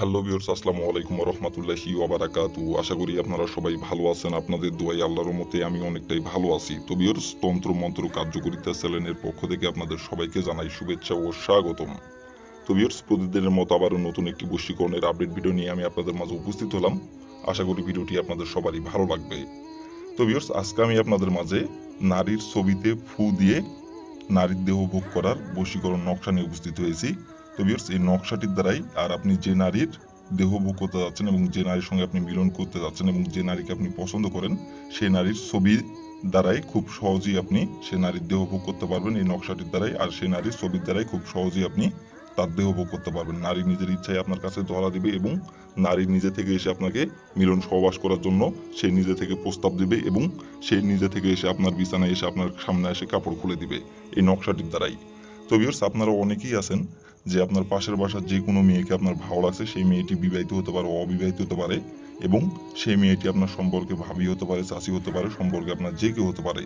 Hello বিয়র্স আসসালামু আলাইকুম রহমতুল্লাহি ওবারাকাতু আশা করি আপনারা সবাই ভালো আছেন। আপনাদের দোয়াই আল্লাহর মতে আমি অনেকটাই ভালো আছি। তো বিয়র্স তন্ত্র মন্ত্র কার্যকরিতা চ্যানেলের পক্ষ থেকে আপনাদের সবাইকে জানাই শুভেচ্ছা ও স্বাগতম। তো বিয়র্স প্রতিদিনের মতো আবারও নতুন একটি বশীকরণের আপডেট ভিডিও নিয়ে আমি আপনাদের মাঝে উপস্থিত হলাম। আশা করি ভিডিওটি আপনাদের সবারই ভালো লাগবে। তো বিয়র্স আজকে আমি আপনাদের মাঝে নারীর ছবিতে ফু দিয়ে নারীর দেহ ভোগ করার বশীকরণ নকশা নিয়ে উপস্থিত হয়েছি। তো ভিউয়ার্স এই নকশাটির দ্বারাই আর আপনি যে নারীর দেহ ভোগ করতে যাচ্ছেন এবং যে নারীর সঙ্গে আপনি মিলন করতে যাচ্ছেন এবং যে নারীকে আপনি পছন্দ করেন, সেই নারীর ছবি দ্বারাই খুব সহজেই আপনি সে নারীর দেহ ভোগ করতে পারবেন এই নকশাটির দ্বারাই। আর সেই নারীর ছবির দ্বারাই খুব সহজেই আপনি তার দেহ ভোগ করতে পারবেন। নারী নিজের ইচ্ছায় আপনার কাছে ধরা দিবে এবং নারী নিজে থেকে এসে আপনাকে মিলন সহবাস করার জন্য সে নিজে থেকে প্রস্তাব দিবে এবং সে নিজে থেকে এসে আপনার বিছানায় এসে আপনার সামনে এসে কাপড় খুলে দিবে এই নকশাটির দ্বারাই। তো ভিউয়ার্স আপনারা অনেকেই আছেন যে আপনার পাশের বাসার যে কোনো মেয়েকে আপনার ভালো লাগছে, সেই মেয়েটি বিবাহিত হতে পারে, অবিবাহিত হতে পারে এবং সেই মেয়েটি আপনার সম্পর্কে ভাবি হতে পারে চাষি হতে পারে, সম্পর্কে আপনার যে কেউ হতে পারে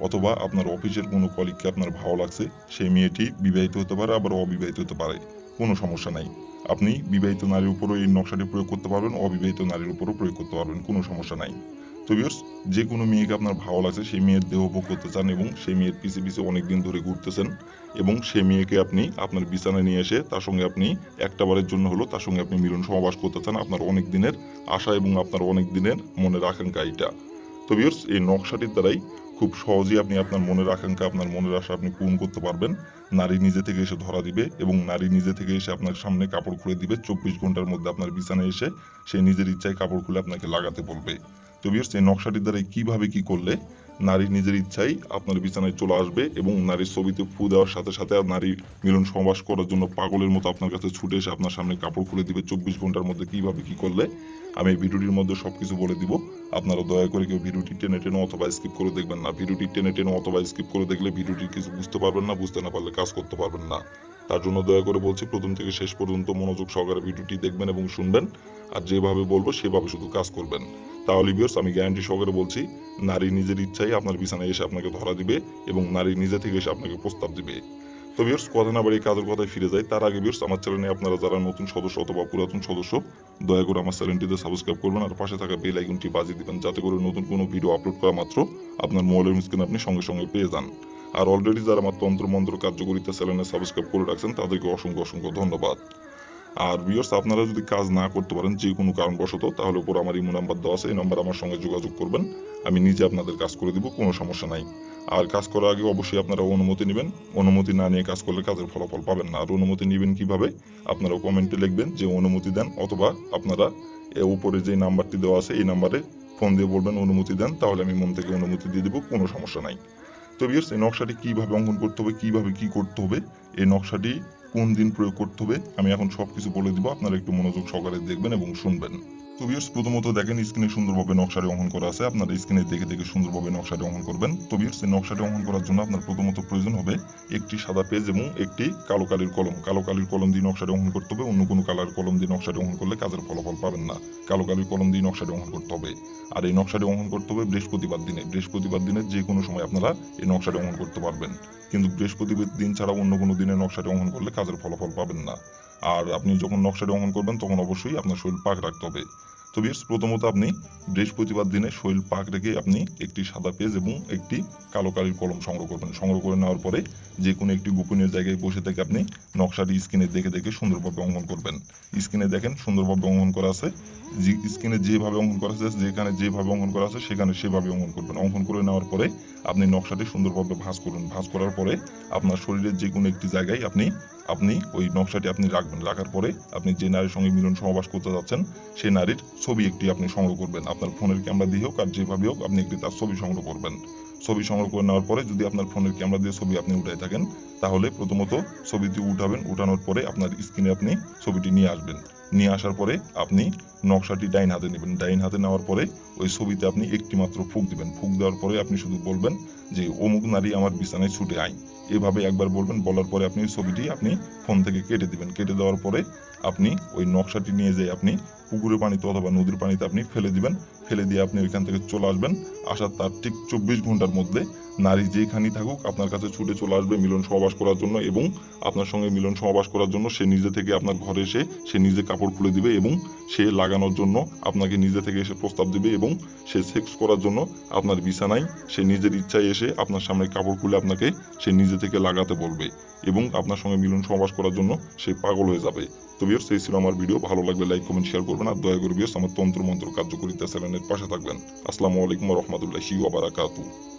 অথবা আপনার অফিসের কোনো কলিগকে আপনার ভালো লাগছে, সেই মেয়েটি বিবাহিত হতে পারে আবার অবিবাহিত হতে পারে, কোনো সমস্যা নাই। আপনি বিবাহিত নারীর উপরও এই নকশাটি প্রয়োগ করতে পারবেন, অবিবাহিত নারীর উপরও প্রয়োগ করতে পারবেন, কোনো সমস্যা নাই। তো ভিউয়ার্স যে কোনো মেয়েকে আপনার ভালো লাগছে, সেই মেয়ের দেহ ভোগ করতে চান এবং সেই মেয়ের পিছে পিছে অনেক দিন ধরে ঘুরতেছেন এবং সেই মেয়েকে আপনি আপনার বিছানায় নিয়ে এসে তার সঙ্গে আপনি একটা বারের জন্য হলো তার সঙ্গে আপনি মিলন সমাবাস করতে চান, আপনার অনেক দিনের আশা এবং আপনার অনেক দিনের মনের আকাঙ্ক্ষা এটা তো ভিউয়ার্স এই নকশাটির দ্বারাই খুব সহজেই আপনি আপনার মনের আকাঙ্ক্ষা, আপনার মনের আশা আপনি পূরণ করতে পারবেন। নারী নিজে থেকে এসে ধরা দিবে এবং নারী নিজে থেকে এসে আপনার সামনে কাপড় খুলে দিবে। চব্বিশ ঘণ্টার মধ্যে আপনার বিছানায় এসে সে নিজের ইচ্ছায় কাপড় খুলে আপনাকে লাগাতে বলবে। তো ভিউয়ার্স এই নকশাটির দ্বারা কীভাবে কি করলে নারী নিজের ইচ্ছাই আপনার বিছানায় চলে আসবে এবং নারীর ছবিতে ফু দেওয়ার সাথে সাথে নারী মিলন সমাবাস করার জন্য পাগলের মতো আপনার কাছে ছুটে এসে আপনার সামনে কাপড় খুলে দিবে। চব্বিশ ঘণ্টার মধ্যে কীভাবে কি করলে আমি এই ভিডিওটির মধ্যে সবকিছু বলে দিব। আপনারা দয়া করে কেউ ভিডিওটি টেনে টেনে অথবা স্কিপ করে দেখবেন না। ভিডিওটি টেনে টেনে অথবা স্কিপ করে দেখলে ভিডিওটি কিছু বুঝতে পারবেন না, বুঝতে না পারলে কাজ করতে পারবেন না। তার জন্য দয়া করে বলছি, প্রথম থেকে শেষ পর্যন্ত মনোযোগ সহকারে ভিডিওটি দেখবেন এবং শুনবেন। আর যেভাবে বলব, সেভাবে শুধু কাজ করবেন। তাহলে বিয়ার্স আমি গ্যারান্টি সহকারে বলছি, নারী নিজের ইচ্ছাই আপনার বিছানায় এসে আপনাকে ধরা দিবে এবং নারী নিজে থেকে এসে আপনাকে প্রস্তাব দিবে। তো বিয়ার্স কথা না বাড়ি কাজের কথায় ফিরে যায়। তার আগে বিয়ার্স আমার চ্যানেলে আপনারা যারা নতুন সদস্য অথবা পুরাতন সদস্য, দয়া করে আমার চ্যানেলটিতে সাবস্ক্রাইব করবেন আর পাশে থাকা বেল আইকনটি বাজিয়ে দিবেন, যাতে করে নতুন কোনো ভিডিও আপলোড করা মাত্র আপনার মোবাইলের স্ক্রিনে আপনি সঙ্গে সঙ্গে পেয়ে যান। আর অলরেডি যারা আমার তন্ত্র মন্ত্র কার্যকরিতা চ্যানেলে সাবস্ক্রাইব করে রাখছেন, তাদেরকে অসংখ্য অসংখ্য ধন্যবাদ। আর ভিউয়ার্স আপনারা যদি কাজ না করতে পারেন, যে কোনো কারণবশত, তাহলে উপর আমার ইমো নাম্বার দেওয়া আছে, এই নাম্বার আমার সঙ্গে যোগাযোগ করবেন। আমি নিজে আপনাদের কাজ করে দিব, কোনো সমস্যা নাই। আর কাজ করার আগে অবশ্যই আপনারা অনুমতি নেবেন। অনুমতি না নিয়ে কাজ করলে কাজের ফলাফল পাবেন না। আর অনুমতি নেবেন কীভাবে? আপনারা কমেন্টে লিখবেন যে অনুমতি দেন অথবা আপনারা উপরে যে নাম্বারটি দেওয়া আছে, এই নাম্বারে ফোন দিয়ে বলবেন, অনুমতি দেন, তাহলে আমি মন থেকে অনুমতি দিয়ে দেবো, কোনো সমস্যা নাই। তো বিয়ার্স এই নকশাটি কীভাবে অঙ্কন করতে হবে, কীভাবে কি করতে হবে, এই নকশাটি কোন দিন প্রয়োগ করতে হবে, আমি এখন সবকিছু বলে দিব, আপনারা একটু মনোযোগ সহকারে দেখবেন এবং শুনবেন। তো ভিউয়ার্স প্রথমত দেখেন, স্ক্রিনে সুন্দরভাবে নকশাটি অঙ্কন করা আছে। আপনারা স্ক্রিনে দেখে দেখে সুন্দরভাবে নকশাটি অঙ্কন করবেন। তো ভিউয়ার্স এই নকশাটি অঙ্কন করার জন্য আপনার প্রথমত প্রয়োজন হবে একটি সাদা পেজ এবং একটি কালো কালির কলম। কালো কালির কলম দিয়ে নকশাটি অঙ্কন করতে হবে। অন্য কোনো কালার কলম দিয়ে নকশাটি অঙ্কন করলে কাজের ফলাফল পাবেন না। কালো কালির কলম দিয়ে নকশাটি অঙ্কন করতে হবে। আর এই নকশাটি অঙ্কন করতে হবে বৃহস্পতিবার দিনে। বৃহস্পতিবার দিনে যে কোনো সময় আপনারা এই নকশাটি অঙ্কন করতে পারবেন। কিন্তু বৃহস্পতিবার দিন ছাড়া অন্য কোনো দিনে নকশাটি অঙ্কন করলে কাজের ফলাফল পাবেন না। আর আপনি যখন নকশাটি অঙ্কন করবেন, তখন অবশ্যই আপনার শরীর পাক রাখতে হবে। তো বিয়ার্স প্রথমত আপনি বৃহস্পতিবার দিনে শৈল পাক রেখে আপনি একটি সাদা পেজ এবং একটি কালো কালির কলম সংগ্রহ করবেন। সংগ্রহ করে নেওয়ার পরে যে কোনো একটি গোপনীয় জায়গায় বসে থেকে আপনি নকশাটি স্ক্রিনে দেখে দেখে সুন্দরভাবে অঙ্কন করবেন। স্ক্রিনে দেখেন, সুন্দরভাবে অঙ্কন করা আছে। স্ক্রিনে যেভাবে অঙ্কন করা আছে, যেখানে যেভাবে অঙ্কন করা আছে, সেখানে সেভাবে অঙ্কন করবেন। অঙ্কন করে নেওয়ার পরে আপনি নকশাটি সুন্দরভাবে ভাঁজ করুন। ভাঁজ করার পরে আপনার শরীরের যে কোনো একটি জায়গায় আপনি আপনি ওই নকশাটি আপনি রাখবেন। রাখার পরে আপনি যে নারীর সঙ্গে মিলন সমাবাস করতে যাচ্ছেন সেই নারীর ছবি একটি আপনি সংগ্রহ করবেন। আপনার ফোনের ক্যামেরা দিয়ে হোক আর যেভাবে হোক আপনি একটি তার ছবি সংগ্রহ করবেন। ছবি সংগ্রহ করে নেওয়ার পরে যদি আপনার ফোনের ক্যামেরা দিয়ে ছবি আপনি উঠাই থাকেন, তাহলে প্রথমত ছবিটি উঠাবেন। উঠানোর পরে আপনার স্ক্রিনে আপনি ছবিটি নিয়ে আসবেন। নিয়ে আসার পরে আপনি নকশাটি ডাইন হাতে নেবেন। ডাইন হাতে নেওয়ার পরে ওই ছবিতে আপনি একটি মাত্র ফুক দিবেন। ফুক দেওয়ার পরে আপনি শুধু বলবেন যে, অমুক নারী আমার বিছানায় ছুটে আয়। এভাবে একবার বলবেন, বলার পরে আপনি ওই ছবিটি আপনি ফোন থেকে কেটে দিবেন। কেটে দেওয়ার পরে আপনি ওই নকশাটি নিয়ে যেয়ে আপনি পুকুরের পানিতে অথবা নদীর পানিতে আপনি ফেলে দিবেন। ফেলে দিয়ে আপনি ওইখান থেকে চলে আসবেন। আসার তার ঠিক চব্বিশ ঘণ্টার মধ্যে নারী যেখানেই থাকুক আপনার কাছে ছুটে চলে আসবে মিলন সহবাস করার জন্য এবং আপনার সঙ্গে মিলন সহবাস করার জন্য সে নিজে থেকে আপনার ঘরে এসে সে নিজে কাপড় খুলে দিবে এবং সে লাগানোর জন্য আপনাকে নিজে থেকে এসে প্রস্তাব দিবে এবং সে সেক্স করার জন্য আপনার বিছানায় সে নিজের ইচ্ছায় এসে আপনার সামনে কাপড় খুলে আপনাকে সে নিজে থেকে লাগাতে বলবে এবং আপনার সঙ্গে মিলন সহবাস করার জন্য সে পাগল হয়ে যাবে। তো বিয়ার্স এই ছিল আমার ভিডিও ভালো লাগলে লাইক কমেন্ট শেয়ার করবেন। আর দয়া করে বিয়ার্স আমার তন্ত্র মন্ত্র কার্যকরিতা চ্যানেলের পাশে থাকবেন। আসসালামু আলাইকুম রহমতুল্লাহি ওয়া বারাকাতুহু।